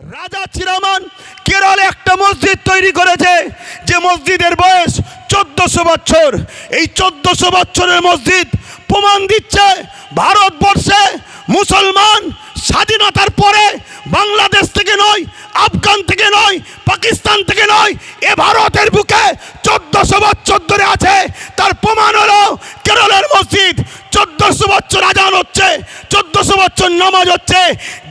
রাজা চিরামান কেরলে একটা মসজিদ তৈরি করেছে, যে মসজিদের বয়স চোদ্দশো বছর। এই চোদ্দশো বছরের মসজিদ প্রমাণ দিচ্ছে ভারতবর্ষে মুসলমান স্বাধীনতার পরে বাংলাদেশ থেকে নয়, আফগান থেকে নয়, পাকিস্তান থেকে নয়, এ ভারতের বুকে চোদ্দশো বছর ধরে আছে। তার প্রমাণ হলো কেরলের মসজিদ চোদ্দশো বছর আজান হচ্ছে, চোদ্দশো বছর নামাজ হচ্ছে।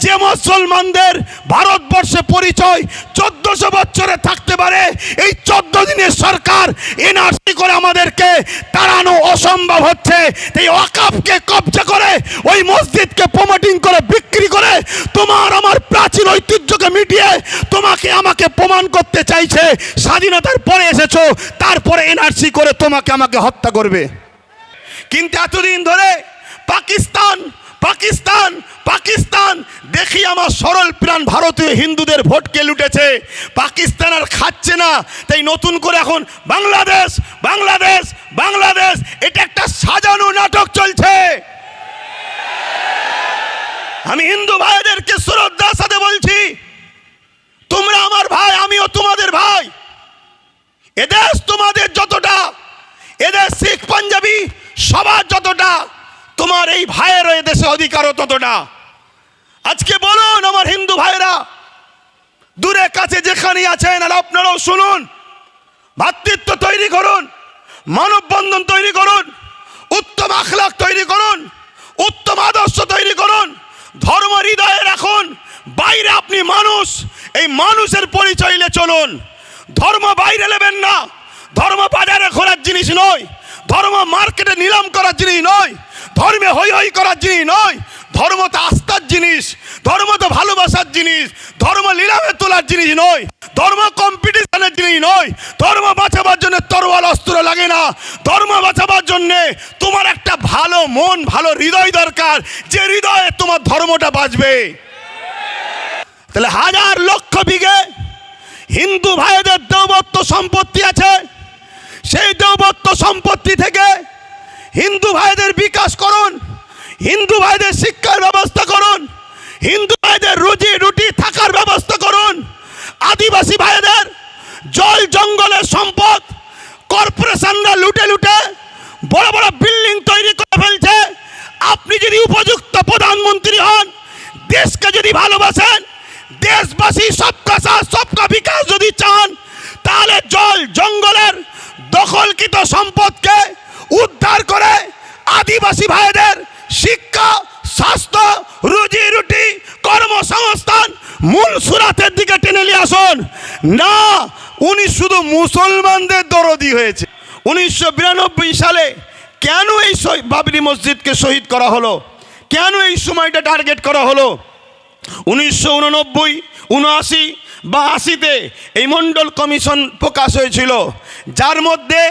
যে মুসলমানদের ভারতবর্ষে পরিচয় চোদ্দশো বছরে থাকতে পারে, এই চোদ্দ দিনের সরকার এনআরসি করে আমাদেরকে তাড়ানো অসম্ভব হচ্ছে। এই ওয়াকাফকে কবজা করে, ওই মসজিদকে প্রমোটিং করে, বিক্রি করে, তোমার আমার প্রাচীন ঐতিহ্যকে মিটিয়ে তোমাকে আমাকে প্রমাণ করতে চাইছে। স্বাধীনতার পরে এসেছ, তারপরে এনআরসি করে তোমাকে আমাকে হত্যা করবে। কিন্তু এতদিন ধরে পাকিস্তান পাকিস্তান পাকিস্তান, দেখি আমার সরল প্রাণ ভারতীয় হিন্দুদের ভোটকে লুটেছে। পাকিস্তান আর খাচ্ছে না, তাই নতুন করে এখন বাংলাদেশ বাংলাদেশ বাংলাদেশ, এটা একটা সাজানো নাটক চলছে। আমি হিন্দু ভাইদেরকে শ্রদ্ধার সাথে বলছি, তোমরা আমার ভাই, আমিও তোমাদের ভাই। এদেশ তোমাদের যতটা এদের শিখ পাঞ্জাবি সবার যতটা তোমার এই ভাইয়েরও এদেশে অধিকারও ততটা। আজকে বলুন আমার হিন্দু ভাইরা দূরে কাছে যেখানেই আছেন, আর আপনারাও শুনুন, ভাতৃত্ব তৈরি করুন, মানববন্ধন তৈরি করুন, উত্তম আখলাক তৈরি করুন, উত্তম আদর্শ তৈরি করুন, ধর্ম হৃদয়ে রাখুন, বাইরে আপনি মানুষ, এই মানুষের পরিচয় চলুন। ধর্ম বাইরে নেবেন না, ধর্ম বাজারে ঘোরার জিনিস নয়। ধর্ম মার্কেটে নিলাম করার জিনিস নয়, ধর্মে হই হই করার জিনিস নয় ধর্ম তো আস্থার জিনিস ধর্ম তো ভালোবাসার জিনিস, ধর্ম নিলামে তোলার জিনিস নয়, ধর্ম কম্পিটিশনের জিনিস নয়, ধর্ম বাঁচাবার জন্য তরোয়াল, অস্ত্র লাগে না, ধর্ম বাঁচাবার জন্য তোমার একটা ভালো মন, ভালো হৃদয় দরকার, যে হৃদয়ে তোমার ধর্মটা বাঁচবে। তাহলে হাজার লক্ষ বিঘে হিন্দু ভাইদের দেবত্ব সম্পত্তি আছে সেই দেবত্ব সম্পত্তি থেকে হিন্দু ভাইদের বিকাশ করুন, হিন্দু ভাইদের শিক্ষার ব্যবস্থা করুন, হিন্দু ভাইদের রুজি রুটি থাকার ব্যবস্থা করুন, আদিবাসী ভাইদের মসজিদকে শহীদ করা হলো। কেন এই সময়টা টার্গেট করা হলো? উনিশশো উননব্বই, উনআশি বা আশিতে এই মণ্ডল কমিশন প্রকাশ হয়েছিল। যার মধ্যে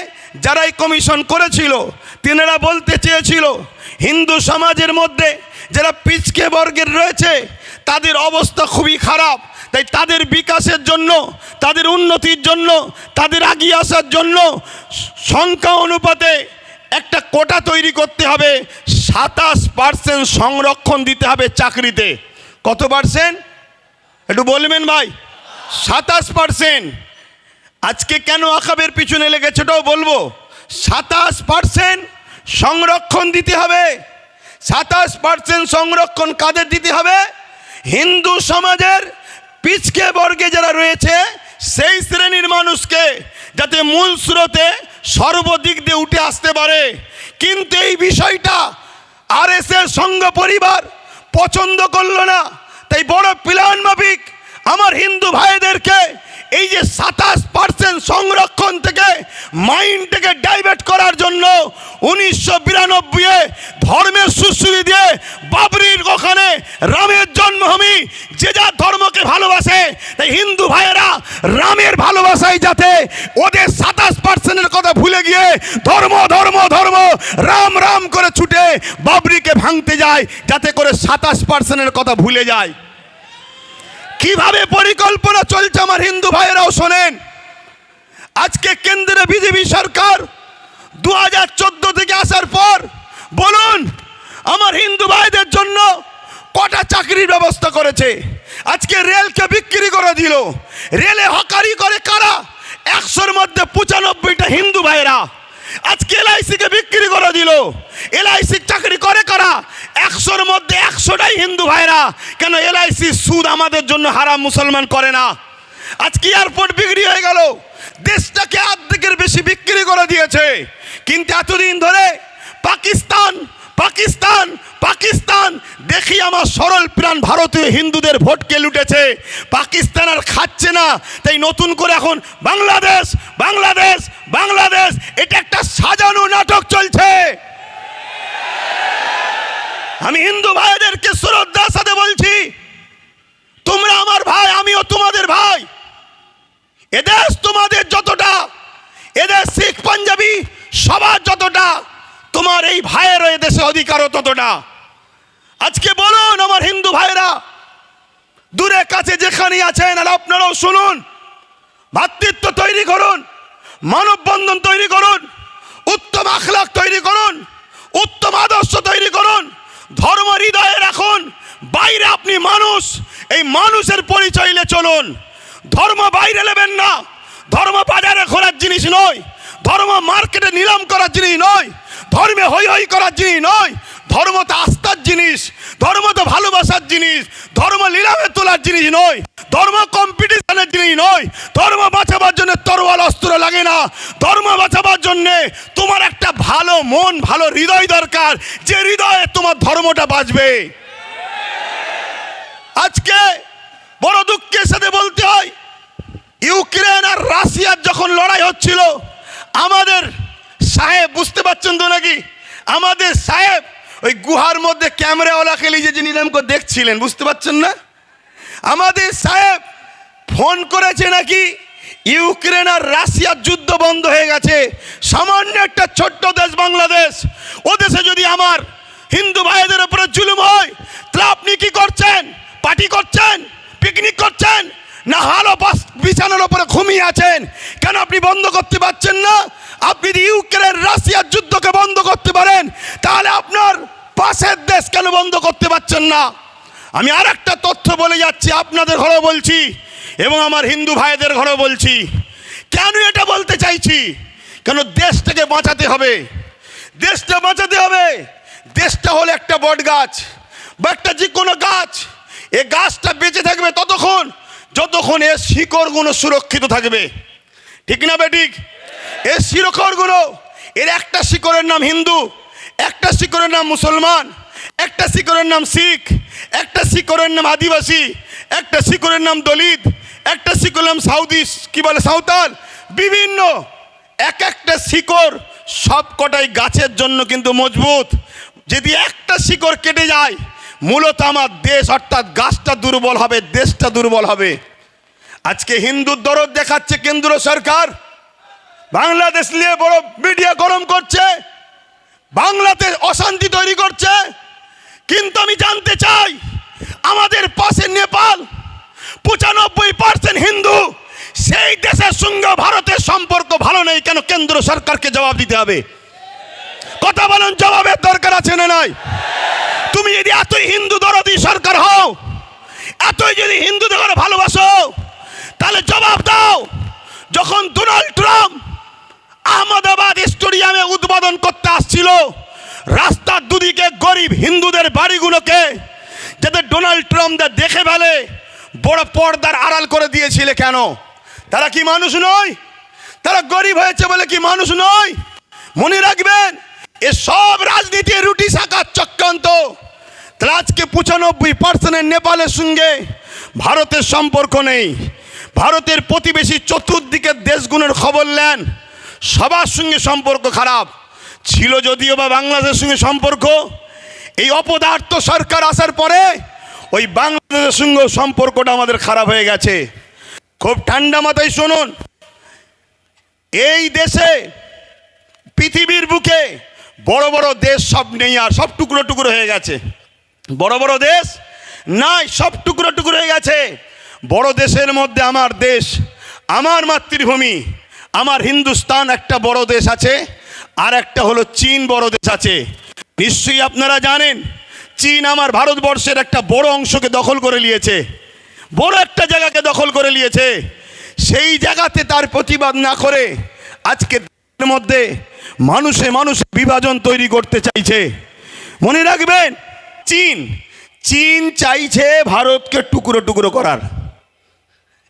যারা এই কমিশন করেছিল, তিনারা বলতে চেয়েছিল, হিন্দু সমাজের মধ্যে যারা পিচকে বর্গের রয়েছে, তাদের অবস্থা খুবই খারাপ। তাই তাদের বিকাশের জন্য, তাদের উন্নতির জন্য, তাদের আগিয়ে আসার জন্য সংখ্যা অনুপাতে একটা কোটা তৈরি করতে হবে, সাতাশ পার্সেন্ট সংরক্ষণ দিতে হবে চাকরিতে। কত পার্সেন্ট একটু বলবেন ভাই। সাতাশ পার্সেন্ট আজকে কেন আকাবের পিছনে লেগেছে ওটাও বলব। সাতাশ পার্সেন্ট সংরক্ষণ দিতে হবে। সাতাশ পার্সেন্ট সংরক্ষণ কাদের দিতে হবে? হিন্দু সমাজের পিছকে বর্গে যারা রয়েছে, সেই শ্রেণির মানুষকে। যাতে মূল স্রোতে সর্বদিক দিয়ে উঠে আসতে পারে। কিন্তু এই বিষয়টা আর এস এর সঙ্গ পরিবার পছন্দ করল না। তাই বড় প্ল্যান মাফিক আমার হিন্দু ভাইদেরকে এই যে সাতাশ পার্সেন্ট সংরক্ষণ থেকে মাইন্ডটাকে ডাইভার্ট করার জন্য উনিশশো বিরানব্বই ধর্মের সুশ্রী দিয়ে বাবরির ওখানে রামের জন্মভূমি, যে যা ধর্মকে ভালোবাসে, তাই হিন্দু ভাইয়েরা রামের ভালোবাসায় যাতে ওদের সাতাশ পার্সেন্টের কথা ভুলে গিয়ে ধর্ম ধর্ম ধর্ম, রাম রাম করে ছুটে বাবরিকে ভাঙতে যায়, যাতে করে সাতাশ পার্সেন্টের কথা ভুলে যায়। কীভাবে পরিকল্পনা চলছে আমার হিন্দু ভাইয়েরাও শোনেন। আজকে কেন্দ্রে বিজেপি সরকার দু হাজার চোদ্দ থেকে আসার পর বলুন, আমার হিন্দু ভাইদের জন্য কটা চাকরির ব্যবস্থা করেছে? আজকে রেলকে বিক্রি করে দিল। রেলে হকারি করে কারা? একশোর মধ্যে পঁচানব্বইটা হিন্দু ভাইরা আজকে এলআইসিকে বিক্রি করে দিল। এলআইসি চাকরি করে করা? একশোর মধ্যে একশোটাই হিন্দু ভাইরা। কেন এলআইসি সুদ আমাদের জন্য হারাম, মুসলমান করে না? আজকে এয়ারপোর্ট বিক্রি হয়ে গেল। দেশটাকে অর্ধেকের বেশি বিক্রি করে দিয়েছে। কিন্তু এতদিন ধরে পাকিস্তান পাকিস্তান পাকিস্তান, দেখি আমার সরল প্রাণ ভারতীয় হিন্দুদের ভোটকে লুটেছে। পাকিস্তান আর খাচ্ছে না, তাই নতুন করে এখন বাংলাদেশ বাংলাদেশ বাংলাদেশ, এটা একটা সাজানো নাটক চলছে। আমি হিন্দু ভাইদেরকে শ্রদ্ধার সাথে বলছি, তোমরা আমার ভাই, আমিও তোমাদের ভাই। এদেশ তোমাদের যতটা, এদেশ শিখ পাঞ্জাবি সবার যতটা। তোমার এই ভাইয়েরও এদেশে অধিকারও ততটা। আজকে বলুন আমার হিন্দু ভাইরা দূরে কাছে যেখানেই আছেন, আর আপনারাও শুনুন, ভাতৃত্ব তৈরি করুন, মানববন্ধন তৈরি করুন, উত্তম আখলাখ তৈরি করুন, উত্তম আদর্শ তৈরি করুন, ধর্ম হৃদয়ে রাখুন, বাইরে আপনি মানুষ, এই মানুষের পরিচয় চলুন। ধর্ম বাইরে নেবেন না, ধর্ম বাজারে ঘোরার জিনিস নয়, ধর্ম মার্কেটে নিলাম করার জিনিস নয় ধর্মে হই হই করার জিনিস নয়। ধর্ম তো আস্থার জিনিস, ধর্ম তো ভালোবাসার জিনিস, ধর্ম নিলামে তোলার জিনিস নয়, ধর্ম কম্পিটিশনের জিনিস নয়। ধর্ম বাঁচাবার জন্য তরোয়াল, অস্ত্র লাগে না। ধর্ম বাঁচাবার জন্যে তোমার একটা ভালো মন, ভালো হৃদয় দরকার। যে হৃদয়ে তোমার ধর্মটা বাঁচবে। আজকে বড় দুঃখের সাথে বলতে হয়, ইউক্রেন আর রাশিয়ার যখন লড়াই হচ্ছিল, আমাদের সাহেব, বুঝতে পারছেন তো নাকি? আমাদের সাহেব, ওই গুহার মধ্যে ক্যামেরাওয়ালা নিজে যে নিলাম করে দেখছিলেন, বুঝতে পারছেন না? আমাদের সাহেব ফোন করেছে নাকি, ইউক্রেন আর রাশিয়ার যুদ্ধ বন্ধ হয়ে গেছে, সামান্য একটা ছোট্ট দেশ বাংলাদেশ, ও দেশে যদি আমার হিন্দু ভাইদের উপরে জুলুম হয়, তাহলে আপনি কি করছেন? পার্টি করছেন? পিকনিক করছেন? না হালো বাস বিছানার উপরে ঘুমিয়ে আছেন। কেন আপনি বন্ধ করতে পারছেন না? আপনি যদি ইউক্রেন রাশিয়ার যুদ্ধকে বন্ধ করতে পারেন, তাহলে আপনার পাশের দেশ কেন বন্ধ করতে পারছেন না? আমি আর একটা তথ্য বলে যাচ্ছি, আপনাদের ঘরেও বলছি এবং আমার হিন্দু ভাইদের ঘরেও বলছি। কেন এটা বলতে চাইছি? কেন দেশটাকে বাঁচাতে হবে? দেশটা বাঁচাতে হবে। দেশটা হলো একটা বট গাছ বা একটা যে কোনো গাছ। এ গাছটা বেঁচে থাকবে ততক্ষণ যতক্ষণ এর শিকড়গুলো সুরক্ষিত থাকবে, ঠিক না বেঠিক? এর শিকড়গুলো এর একটা শিকড়ের নাম হিন্দু, একটা শিকড়ের নাম মুসলমান, একটা শিকড়ের নাম শিখ, একটা শিকড়ের নাম আদিবাসী, একটা শিকড়ের নাম দলিত, একটা শিকড়ের নাম সাউদি, কি বলে সাঁওতাল? বিভিন্ন। এক একটা শিকড় সব কটাই গাছের জন্য কিন্তু মজবুত। যদি একটা শিকড় কেটে যায় মূলত আমার দেশ অর্থাৎ গাছটা দুর্বল হবে, দেশটা দুর্বল হবে। আজকে হিন্দুর দরদ দেখাচ্ছে কেন্দ্র সরকার। বাংলাদেশ নিয়ে বড় মিডিয়া গরম করছে, বাংলাতে অশান্তি তৈরি করছে। কিন্তু আমি জানতে চাই, আমাদের পাশে নেপাল পঁচানব্বই পার্সেন্ট হিন্দু, সেই দেশের সঙ্গে ভারতের সম্পর্ক ভালো নেই, কেন কেন্দ্র সরকারকে জবাব দিতে হবে? কথা বলেন জবাবের দরকার আছে না নাই? তুমি যদি এতই হিন্দু দরদি সরকার হও, এতই যদি হিন্দুদের ভালোবাসো, তাহলে জবাব দাও। যখন ডোনাল্ড ট্রাম্প আহমেদাবাদ স্টেডিয়ামে উদ্বোধন করতে আসছিল, রাস্তার দুদিকে গরিব হিন্দুদের বাড়িগুলোকে যাতে ডোনাল্ড ট্রাম্পদের দেখে ফেলে, বড় পর্দার আড়াল করে দিয়েছিলে কেন? তারা কি মানুষ নয়? তারা গরিব হয়েছে বলে কি মানুষ নয়? মনে রাখবেন এ সব রাজনীতি রুটি শাখার চক্রান্ত। তাহলে আজকে পঁচানব্বই পার্সেন্টের নেপালের সঙ্গে ভারতের সম্পর্ক নেই। ভারতের প্রতিবেশী চতুর্দিকের দেশগুলোর খবর নেন। সবার সঙ্গে সম্পর্ক খারাপ। ছিল যদিও বা বাংলাদেশের সঙ্গে সম্পর্ক। এই অপদার্থ সরকার আসার পরে ওই বাংলাদেশের সঙ্গে সম্পর্কটা আমাদের খারাপ হয়ে গেছে। খুব ঠান্ডা মাথায় শুনুন। এই দেশে পৃথিবীর বুকে বড় বড় দেশ সব নেই আর সব টুকরো টুকরো হয়ে গেছে। বড় বড় দেশ নাই, সব টুকরো টুকরো হয়ে গেছে। বড় দেশের মধ্যে আমার দেশ, আমার মাতৃভূমি, আমার হিন্দুস্তান একটা বড় দেশ আছে, আর একটা হলো চীন বড় দেশ আছে। নিশ্চয়ই আপনারা জানেন, চীন আমার ভারতবর্ষের একটা বড় অংশকে দখল করে নিয়েছে, বড় একটা জায়গাকে দখল করে নিয়েছে। সেই জায়গাতে তার প্রতিবাদ না করে আজকে মধ্যে মানুষে মানুষ বিভাজন তৈরি করতে চাইছে। মনে রাখবেন, চীন চীন চাইছে ভারতকে টুকরো টুকরো করার।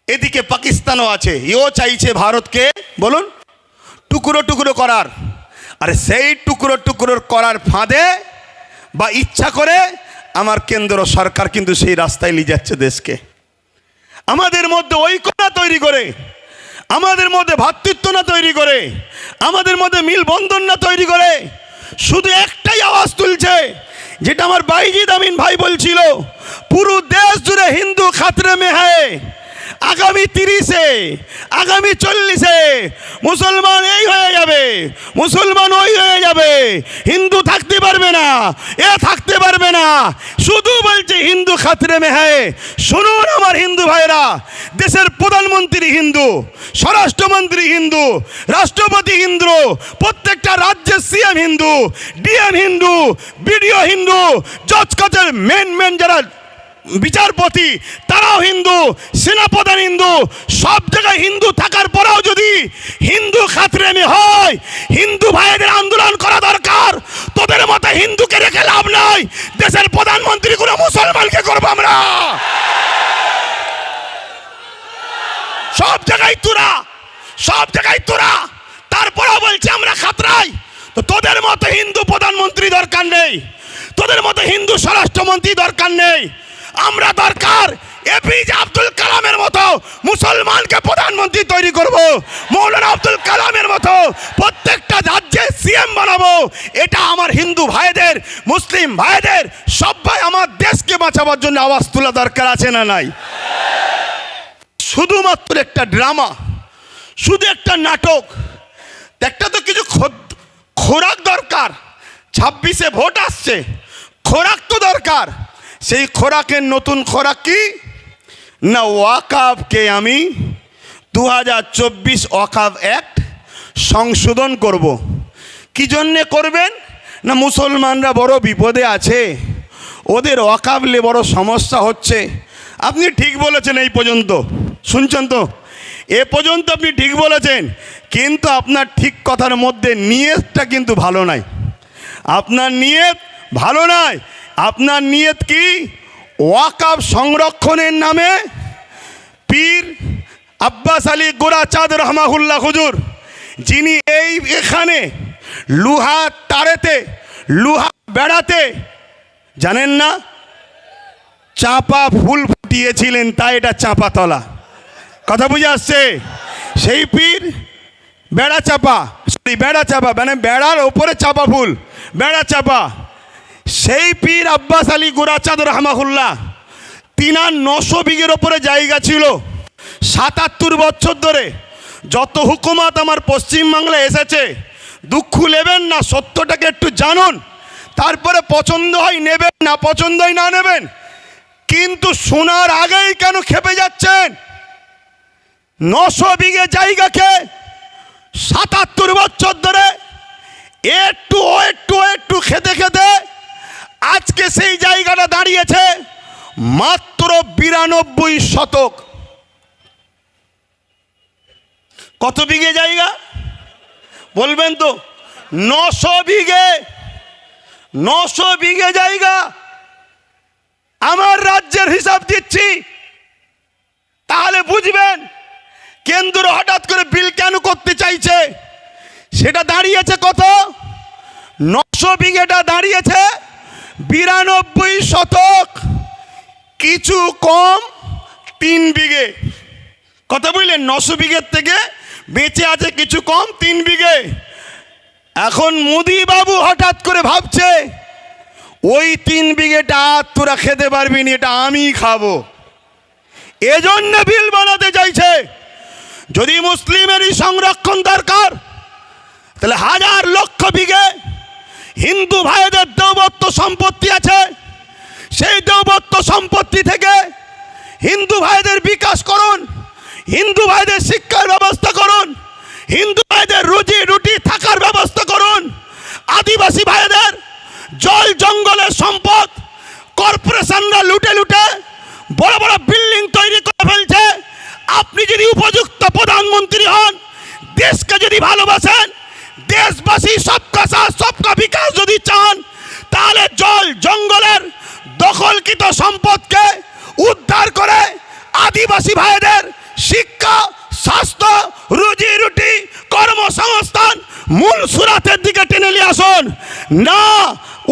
এদিকে পাকিস্তানও আছে ইও চাইছে ভারতকে, বলুন, টুকরো টুকরো করার। আর সেই টুকরো টুকরো করার ফাঁদে বা ইচ্ছা করে আমার কেন্দ্র সরকার কিন্তু সেই রাস্তায় নিয়ে যাচ্ছে দেশকে। আমাদের মধ্যে ঐক্য না তৈরি করে, আমাদের মধ্যে ভ্রাতৃত্ব না তৈরি করে আমাদের মধ্যে মিল বন্ধন না তৈরি করে। শুধু একটাই আওয়াজ তুলছে, যেটা আমার বাইজিদ আমিন ভাই বলছিল, পুরো দেশ জুড়ে হিন্দু খাতরে মে হ্যায় আগামী তিরিশে, আগামী চল্লিশে মুসলমান এই হয়ে যাবে, মুসলমান ওই হয়ে যাবে। হিন্দু থাকতে পারবে না, এ থাকতে পারবে না। শুধু বলছে হিন্দু খাতরে মে হ্যায়। শুনুন আমার হিন্দু ভাইরা, দেশের প্রধানমন্ত্রী হিন্দু, স্বরাষ্ট্রমন্ত্রী হিন্দু, রাষ্ট্রপতি হিন্দু, প্রত্যেকটা রাজ্যের সিএম হিন্দু, ডিএম হিন্দু, বিডিও হিন্দু, জজ কাজের মেন মেন যারা বিচারপতি, তারাও হিন্দু, সেনাপ্রধান হিন্দু, সব জায়গায় হিন্দু থাকার পরেও যদি হিন্দু খাতরেমি হয়, হিন্দু ভাইদের আন্দোলন করা দরকার, তোদের মতো হিন্দুকে রেখে লাভ নাই, দেশের প্রধানমন্ত্রী কোনো মুসলমানকে করব আমরা। সব জায়গায় তোরা, সব জায়গায় তোরা। বাঁচাবার জন্য আওয়াজ তোলা দরকার আছে না নাই? শুধুমাত্র একটা ড্রামা শুধু একটা নাটক। একটা তো কিছু খোরাক দরকার। ছাব্বিশে ভোট আসছে, খোরাক তো দরকার। সেই খোরাকের নতুন খোরাক কি? না ওয়াকাবকে আমি দু হাজার চব্বিশ ওয়াকাব অ্যাক্ট সংশোধন করব। কি জন্যে করবেন? না মুসলমানরা বড় বিপদে আছে? ওদের অকাবলে বড় সমস্যা হচ্ছে। আপনি ঠিক বলেছেন এই পর্যন্ত। শুনছেন তো? এ পর্যন্ত আপনি ঠিক বলেছেন, কিন্তু আপনার ঠিক কথার মধ্যে নিয়তটা কিন্তু ভালো নাই। আপনার নিয়ত ভালো নয় আপনার নিয়ত কি? ওয়াকাব সংরক্ষণের নামে পীর আব্বাস আলী গোরা চাঁদ রহমাহুল্লাহ হুজুর, যিনি এই এখানে লুহা তারেতে, লুহা বেড়াতে জানেন না? চাপা ফুল ফুটিয়েছিলেন, তাই এটা চাপা তলা। কথা বুঝে আসছে? সেই পীর বেড়া চাপা, সরি, বেড়া চাপা মানে বেড়ার ওপরে চাপা ফুল, বেড়া চাপা। সেই পীর আব্বাস আলী গোরাচাঁদ রহমাহুল্লাহ, তিনার নশো বিঘের ওপরে জায়গা ছিল। সাতাত্তর বছর ধরে যত হুকুমাত আমার পশ্চিমবাংলায় এসেছে, দুঃখ নেবেন না, সত্যটাকে একটু জানুন। তারপরে পছন্দ হয় নেবেন, না পছন্দ হয় না নেবেন। কিন্তু শোনার আগেই কেন খেপে যাচ্ছেন? নশো বিঘে জায়গাকে সাতাত্তর বছর ধরে একটু একটু একটু খেতে খেতে আজকে সেই জায়গাটা দাঁড়িয়েছে মাত্র বিরানব্বই শতক। কত বিঘে জায়গা? বলবেন তো, নশো বিঘে নশো বিঘে জায়গা আমার রাজ্যের হিসাব দিচ্ছি। তাহলে বুঝবেন, কেন্দ্র হঠাৎ করে বিল কেন করতে চাইছে? সেটা দাঁড়িয়েছে কত? নশো বিঘেটা দাঁড়িয়েছে বিরানব্বই শতক। কিছু কম তিন বিঘে। কথা বুঝলেন? নশো বিঘের থেকে বেঁচে আছে কিছু কম তিন বিঘে। এখন মোদি বাবু হঠাৎ করে ভাবছে, ওই তিন বিঘেটা আর তোরা খেতে পারবি না, এটা আমি খাব। এজন্য বিল বানাতে চাইছে, যদি মুসলিমেরই সংরক্ষণ দরকার, তাহলে হাজার লক্ষ বিঘে হিন্দু ভাইদের দৌবত্ব সম্পত্তি আছে। সেই দৌবত্ব সম্পত্তি থেকে হিন্দু ভাইদের বিকাশ করুন, হিন্দু ভাইদের শিক্ষার ব্যবস্থা করুন। হিন্দু ভাইদের রুজি রুটি থাকার ব্যবস্থা করুন। আদিবাসী ভাইদের জল জঙ্গলের সম্পদ কর্পোরেশনরা লুটে লুটে বড় বড় বিল্ডিং তৈরি করে ফেলছে। আপনি যদি উপযুক্ত প্রধানমন্ত্রী হন, দেশকে যদি ভালোবাসেন, দেশবাসী সবকা সাথ, সবকা বিকাশ যদি চান, তাহলে জল জঙ্গলের দখলকৃত সম্পদকে উদ্ধার করে আদিবাসী ভাইদের শিক্ষা স্বাস্থ্য, রুজি রুটি, কর্মসংস্থান, মূল সুরাতের দিকে টেনে নিয়ে আসুন। না,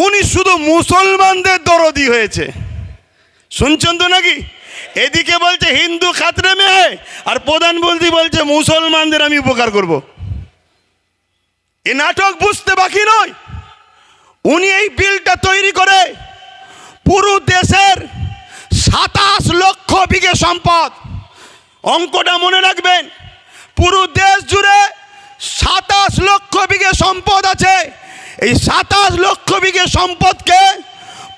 উনি শুধু মুসলমানদের দরদি হয়েছে। শুনছেন তো নাকি? এদিকে বলছে হিন্দু খাতরে মেয়ে, আর প্রধানমন্ত্রী বলছে মুসলমানদের আমি উপকার করব। এ নাটক বুঝতে বাকি নয়। উনি এই বিলটা তৈরি করে পুরো দেশের সাতাশ লক্ষ বিঘে সম্পদ অঙ্কটা মনে রাখবেন। পুরো দেশ জুড়ে সাতাশ লক্ষ বিঘে সম্পদ আছে। এই সাতাশ লক্ষ বিঘে সম্পদকে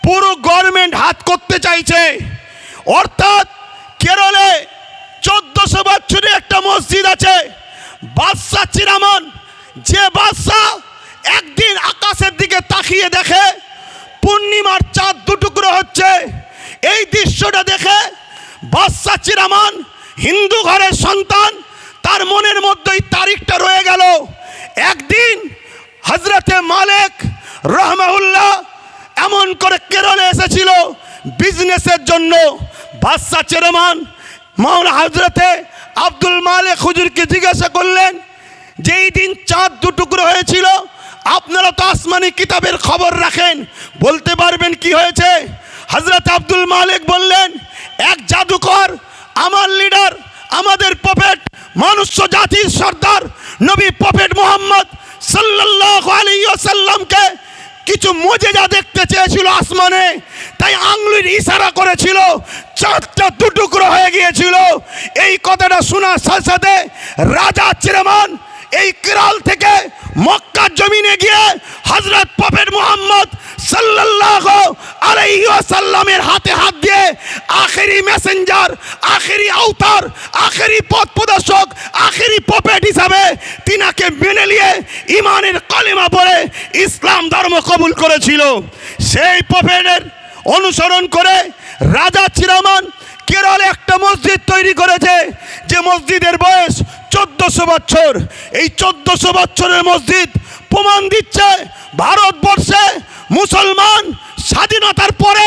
পুরো গভর্নমেন্ট হাত করতে চাইছে। অর্থাৎ কেরলে চোদ্দশো বছরে একটা মসজিদ আছে, বাদশাহ চিরামন। যে বাদশাহ একদিন আকাশের দিকে তাকিয়ে দেখে পূর্ণিমার চাঁদ দুটুকরো হচ্ছে। এই দৃশ্যটা দেখে বাদশাহ চিরামান হিন্দু ঘরের সন্তান, তার মনের মধ্যেই তারিখটা রয়ে গেল। একদিন হজরতে মালেক রহমাউল্লাহ এমন করে কেরলে এসেছিল বিজনেসের জন্য। বাদশাহ চেরমান মাওলা হজরতে আব্দুল মালিক হুজুরকে জিজ্ঞাসা করলেন যেই দিন চাঁদ দুটুকরো হয়েছিল, আপনারা তো আসমানি কিতাবের খবর রাখেন, বলতে পারবেন কি হয়েছে? হজরত আব্দুল মালিক বললেন, এক জাদুকর আমার লিডার আমাদের পপেট মনুষ্য জাতির সর্দার, নবী পপেট মোহাম্মদ সাল্লাল্লাহু আলাইহি ওয়াসাল্লামকে কিছু মজেজা দেখতে চেয়েছিল আসমানে, তাই আঙ্গুলির ইশারা করেছিল চাঁদটা দুটুকরো হয়ে গিয়েছিল। এই কথাটা শোনার সাথে সাথে রাজা চিরমান এই কেরাল থেকে মক্কার জমিনে গিয়ে হজরত পপেট মোহাম্মদ হাতে হাত দিয়ে আখেরি আখেরি আওতার, আখেরি পথ প্রদর্শক, আখেরি হিসাবে তিনাকে মেনে নিয়ে ইমানের ইসলাম ধর্ম কবুল করেছিল। সেই পপেটের অনুসরণ করে রাজা চিরামান কেরলে একটা মসজিদ তৈরি করেছে, যে মসজিদের বয়স চোদ্দশো বছর। এই চোদ্দশো বছরের মসজিদ প্রমাণ দিচ্ছে ভারতবর্ষে মুসলমান স্বাধীনতার পরে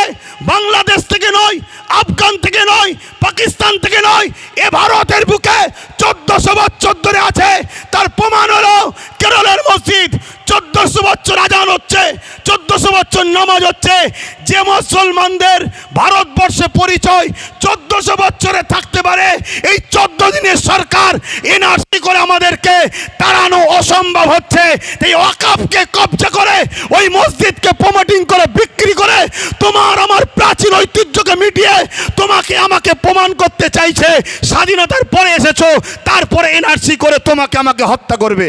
বাংলাদেশ থেকে নয়, আফগান থেকে নয়, পাকিস্তান থেকে নয়, এ ভারতের বুকে চোদ্দশো বছর ধরে আছে। তার প্রমাণ হলো কেরলের মসজিদ। চোদ্দশো বছর আজান হচ্ছে, চোদ্দশো বছর নামাজ হচ্ছে। যে মুসলমানদের ভারতবর্ষে পরিচয় চোদ্দশো বছরে থাকতে পারে, এই চোদ্দ দিনের সরকার এনআরসি করে আমাদেরকে তাড়ানো অসম্ভব হচ্ছে এই ওয়াকাফকে কবজা করে, ওই মসজিদকে প্রমোটিং করে, বিক্রি করে, তোমার আমার প্রাচীন ঐতিহ্যকে মিটিয়ে তোমাকে আমাকে প্রমাণ করতে চাইছে। স্বাধীনতার পরে এসেছ, তারপরে এনআরসি করে তোমাকে আমাকে হত্যা করবে।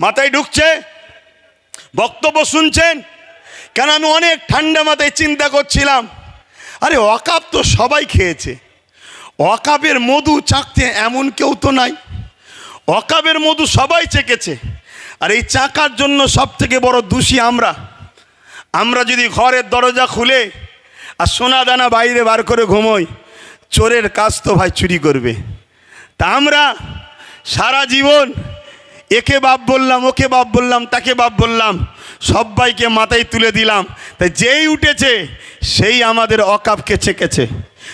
মাথায় ঢুকছে, বক্তব্য শুনছেন? কেন আমি অনেক ঠান্ডা মাথায় চিন্তা করছিলাম। আরে অকাপ তো সবাই খেয়েছে। অকাপের মধু চাকতে এমন কেউ তো নাই। অকাপের মধু সবাই চেকেছে। আর এই চাকার জন্য সব থেকে বড় দোষী আমরা। আমরা যদি ঘরের দরজা খুলে আর সোনা দানা বাইরে বার করে ঘুমোই, চোরের কাজ তো ভাই চুরি করবে। তা আমরা সারা জীবন একে বাপ বললাম, ওকে বাপ বললাম, তাকে বাপ বললাম সবাইকে মাথায় তুলে দিলাম। তাই যেই উঠেছে, সেই আমাদের অকাপকে চেকেছে।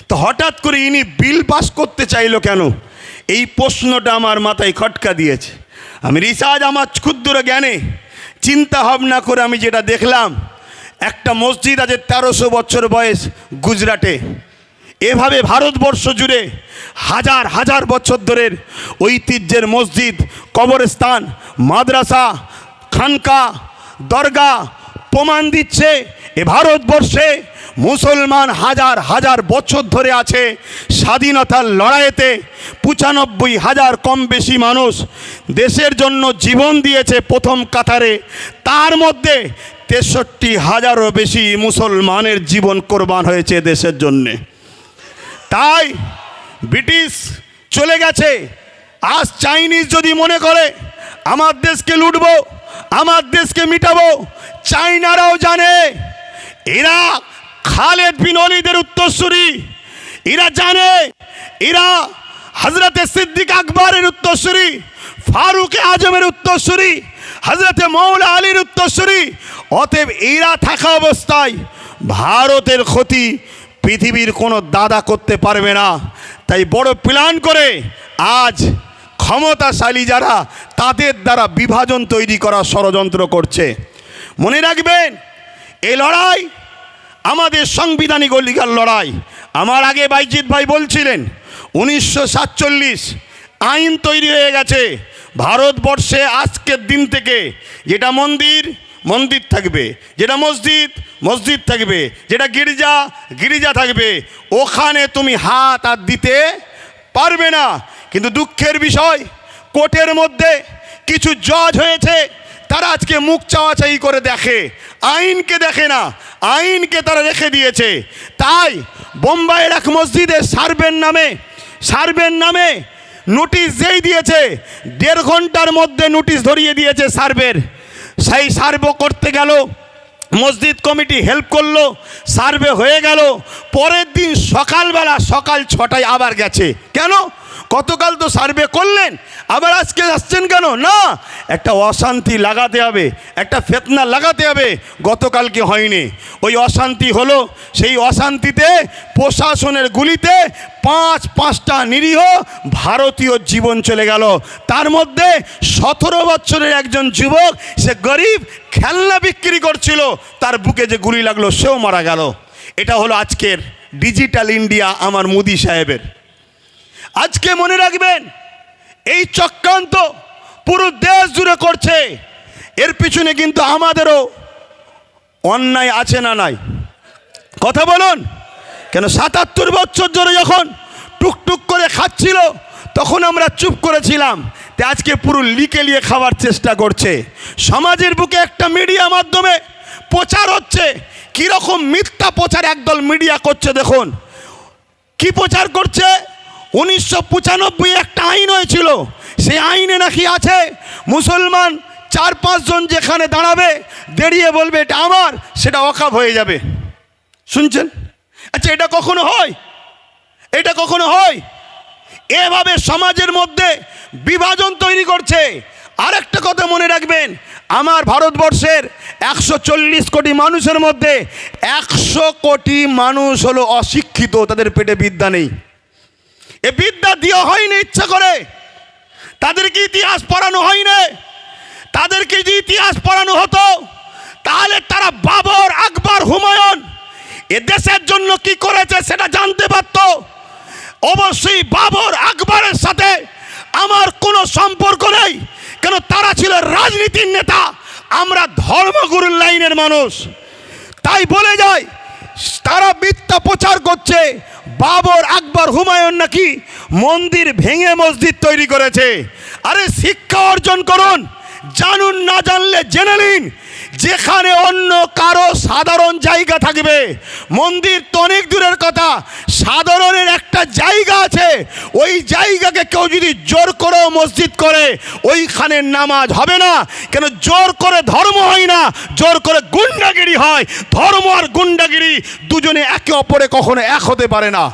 তো হঠাৎ করে ইনি বিল পাস করতে চাইলো কেন? এই প্রশ্নটা আমার মাথায় খটকা দিয়েছে। আমি রিসার্চ, আমার ক্ষুদ্র জ্ঞানে চিন্তা ভাবনা করে আমি যেটা দেখলাম, একটা মসজিদ আছে তেরোশো বছর বয়স গুজরাটে। এভাবে ভারতবর্ষ জুড়ে হাজার হাজার বছর ধরের ঐতিহ্যের মসজিদ, কবরস্থান, মাদ্রাসা, খানকা, দরগা প্রমাণ দিচ্ছে এ ভারতবর্ষে মুসলমান হাজার হাজার বছর ধরে আছে স্বাধীনতার লড়াইতে। পঁচানব্বই হাজার কম বেশি মানুষ দেশের জন্য জীবন দিয়েছে প্রথম কাতারে। তার মধ্যে তেষট্টি হাজারও বেশি মুসলমানের জীবন কোরবান হয়েছে দেশের জন্যে। তাই ব্রিটিশ চলে গেছে। আজ চাইনিজ যদি মনে করে, আমার দেশকে লুটবো, আমার দেশকে মিটাবো, চাইনারাও জানে। এরা খালেদ বিন অলিদের উত্তরসূরি। এরা জানে এরা হজরতে সিদ্দিক আকবরের উত্তরসূরি, ফারুকে আজমের উত্তরসূরি হজরতে মৌলা আলীর উত্তরসূরি। অতএব এরা থাকা অবস্থায় ভারতের ক্ষতি পৃথিবীর কোনো দাদা করতে পারবে না। তাই বড় প্ল্যান করে আজ ক্ষমতাশালী যারা, তাদের দ্বারা বিভাজন তৈরি করা ষড়যন্ত্র করছে। মনে রাখবেন এই লড়াই আমাদের সাংবিধানিক অধিকার লড়াই। আমার আগে বাইজিৎ ভাই বলছিলেন, উনিশশো সাতচল্লিশ আইন তৈরি হয়ে গেছে। ভারতবর্ষে আজকের দিন থেকে যেটা মন্দির মন্দির থাকবে। যেটা মসজিদ মসজিদ থাকবে। যেটা গির্জা গির্জা থাকবে। ওখানে তুমি হাত আর দিতে পারবে না। কিন্তু দুঃখের বিষয়, কোর্টের মধ্যে কিছু জজ হয়েছে। তারা আজকে মুখ চাওয়াচাই করে দেখে, আইনকে দেখে না, আইনকে তারা রেখে দিয়েছে। তাই বোম্বাইয়ের এক মসজিদে সার্ভের নামে সার্ভের নামে নোটিশ যেই দিয়েছে, দেড় ঘণ্টার মধ্যে নোটিশ ধরিয়ে দিয়েছে সার্ভের। সেই সার্ভে করতে গেল, মসজিদ কমিটি হেল্প করল, সার্ভে হয়ে গেল, পরের দিন সকালবেলা সকাল ছটায় আবার গেছে। কেন? গতকাল তো সার্ভে করলেন, আবার আজকে আসছেন কেন? না, একটা অশান্তি লাগাতে হবে, একটা ফেতনা লাগাতে হবে, গতকালকে হয়নি। ওই অশান্তি হলো, সেই অশান্তিতে প্রশাসনের গুলিতে পাঁচ, পাঁচটা নিরীহ ভারতীয় জীবন চলে গেল। তার মধ্যে সতেরো বছরের একজন যুবক, সে গরিব, খেলনা বিক্রি করছিল, তার বুকে যে গুলি লাগল, সেও মারা গেল। এটা হলো আজকের ডিজিটাল ইন্ডিয়া আমার মোদি সাহেবের। আজকে মনে রাখবেন, এই চক্রান্ত পুরো দেশ জুড়ে করছে। এর পিছনে কিন্তু আমাদেরও অন্যায় আছে না নাই। কথা বলুন, কেন সাতাত্তর বছর ধরে যখন টুকটুক করে খাচ্ছিল, তখন আমরা চুপ করেছিলাম, তে আজকে পুরো লিকে লিয়ে খাওয়ার চেষ্টা করছে। সমাজের বুকে একটা মিডিয়া মাধ্যমে প্রচার হচ্ছে, কীরকম মিথ্যা প্রচার একদল মিডিয়া করছে দেখুন। কি প্রচার করছে? উনিশশো পঁচানব্বই একটা আইন হয়েছিল। সেই আইনে নাকি আছে, মুসলমান চার পাঁচজন যেখানে দাঁড়াবে, দাঁড়িয়ে বলবে, এটা আমার, সেটা অকাপ হয়ে যাবে। শুনছেন? আচ্ছা এটা কখনো হয়? এটা কখনো হয়? এভাবে সমাজের মধ্যে বিভাজন তৈরি করছে। আরেকটা কথা মনে রাখবেন, আমার ভারতবর্ষের একশো চল্লিশ কোটি মানুষের মধ্যে একশো কোটি মানুষ হলো অশিক্ষিত, তাদের পেটে বিদ্যা নেই। এ বিদ্যা দিয়ে হয়নি ইচ্ছা করে। তাদেরকে ইতিহাস পড়ানো হয়নি। তাদেরকে যদি ইতিহাস পড়ানো হতো, তাহলে তারা বাবর, আকবর, হুমায়ুন এ দেশের জন্য কি করেছে সেটা জানতে পারত। অবশ্যই বাবর, আকবরের সাথে আমার কোনো সম্পর্ক নেই। কেন তারা ছিল রাজনীতির নেতা। আমরা ধর্মগুরুর লাইনের মানুষ। তাই বলে যায়, তারা মিথ্যা প্রচার করছে বাবর আকবর হুমায়ুন নাকি মন্দির ভেঙে মসজিদ তৈরি করেছে? আরে শিক্ষা অর্জন করুন, জানুন না জানলে জেনে নিন। যেখানে অন্য কারও সাধারণ জায়গা থাকবে, মন্দির তো অনেক দূরের কথা, সাধারণের একটা জায়গা আছে, ওই জায়গাকে কেউ যদি জোর করেও মসজিদ করে, ওইখানে নামাজ হবে না। কেন জোর করে ধর্ম হয় না, জোর করে গুন্ডাগিরি হয়। ধর্ম আর গুন্ডাগিরি দুজনে একে অপরে কখনো এক হতে পারে না।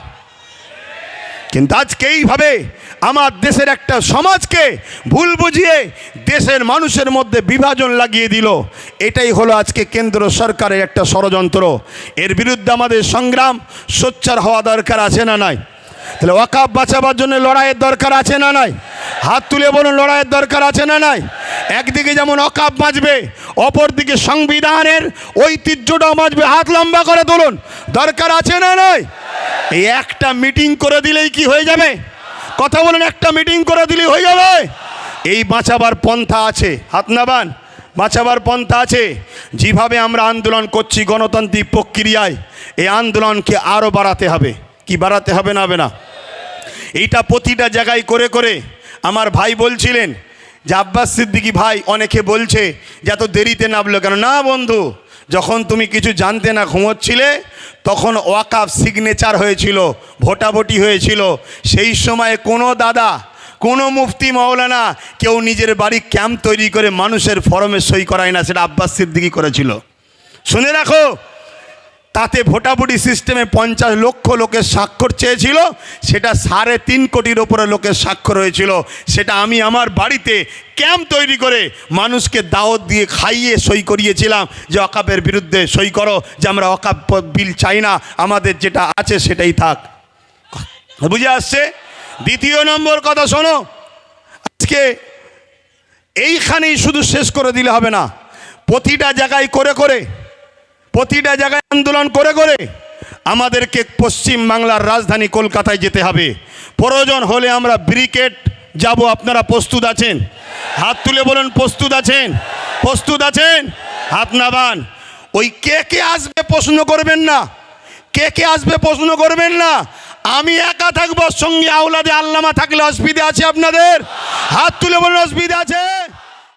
কিন্তু আজকে এইভাবে আমার দেশের একটা সমাজকে ভুল বুঝিয়ে দেশের মানুষের মধ্যে বিভাজন লাগিয়ে দিল। এটাই হলো আজকে কেন্দ্র সরকারের একটা ষড়যন্ত্র। এর বিরুদ্ধে আমাদের সংগ্রাম, সোচ্চার হওয়া দরকার আছে না নাই? তাহলে ওয়াকাপ বাঁচাবার জন্য লড়াইয়ের দরকার আছে না নাই? হাত তুলে বলুন, লড়াইয়ের দরকার আছে না নাই? একদিকে যেমন অকাপ বাঁচবে, অপরদিকে সংবিধানের ঐতিহ্যটাও বাঁচবে। হাত লম্বা করে তুলুন, দরকার আছে না নাই? এই একটা মিটিং করে দিলেই কি হয়ে যাবে? কথা বলেন, একটা মিটিং করে দিলেই হয়ে যাবে? এই বাঁচাবার পন্থা আছে। হাত নাবান। বাঁচাবার পন্থা আছে। যেভাবে আমরা আন্দোলন করছি গণতান্ত্রিক প্রক্রিয়ায়, এই আন্দোলনকে আরও বাড়াতে হবে। কি বাড়াতে হবে না হবে না? এইটা প্রতিটা জায়গায় করে করে আমার ভাই বলছিলেন, যে আব্বাস সিদ্দিকি ভাই অনেকে বলছে, যে এত দেরিতে নামলো কেন? না বন্ধু, যখন তুমি কিছু জানতে না ঘুমোচ্ছিলে, তখন ওয়াকাফ সিগনেচার হয়েছিল, ভোটাভুটি হয়েছিল। সেই সময়ে কোনো দাদা কোনো মুফতি মৌলানা কেউ নিজের বাড়ি ক্যাম্প তৈরি করে মানুষের ফরমে সই করায় না, সেটা আব্বাস সিদ্দিকি করেছিল। শুনে রাখো, তাতে ভোটাভুটি সিস্টেমে পঞ্চাশ লক্ষ লোকের স্বাক্ষর চেয়েছিল, সেটা সাড়ে তিন কোটির ওপরে লোকের স্বাক্ষর হয়েছিল। সেটা আমি আমার বাড়িতে ক্যাম্প তৈরি করে মানুষকে দাওয়াত দিয়ে খাইয়ে সই করিয়েছিলাম যে অকাপের বিরুদ্ধে সই করো, যে আমরা অকাপ বিল চাই না, আমাদের যেটা আছে সেটাই থাক। বুঝে আসছে? দ্বিতীয় নম্বর কথা শোনো। আজকে এইখানেই শুধু শেষ করে দিলে হবে না। প্রতিটা জায়গায় করে করে, প্রতিটা জায়গায় আন্দোলন করে করে আমাদেরকে পশ্চিম বাংলার রাজধানী কলকাতায় যেতে হবে। প্রয়োজন হলে আমরা ব্রিকেট যাব। আপনারা প্রস্তুত আছেন? হাত তুলে বলুন, প্রস্তুত আছেন? প্রস্তুত আছেন? হাত নাবান। ওই কে কে আসবে প্রশ্ন করবেন না? কে কে আসবে প্রশ্ন করবেন না? আমি একা থাকব, সঙ্গে আউলাদে আল্লামা থাকলে অসুবিধা আছে আপনাদের? হাত তুলে বলুন, অসুবিধা আছে?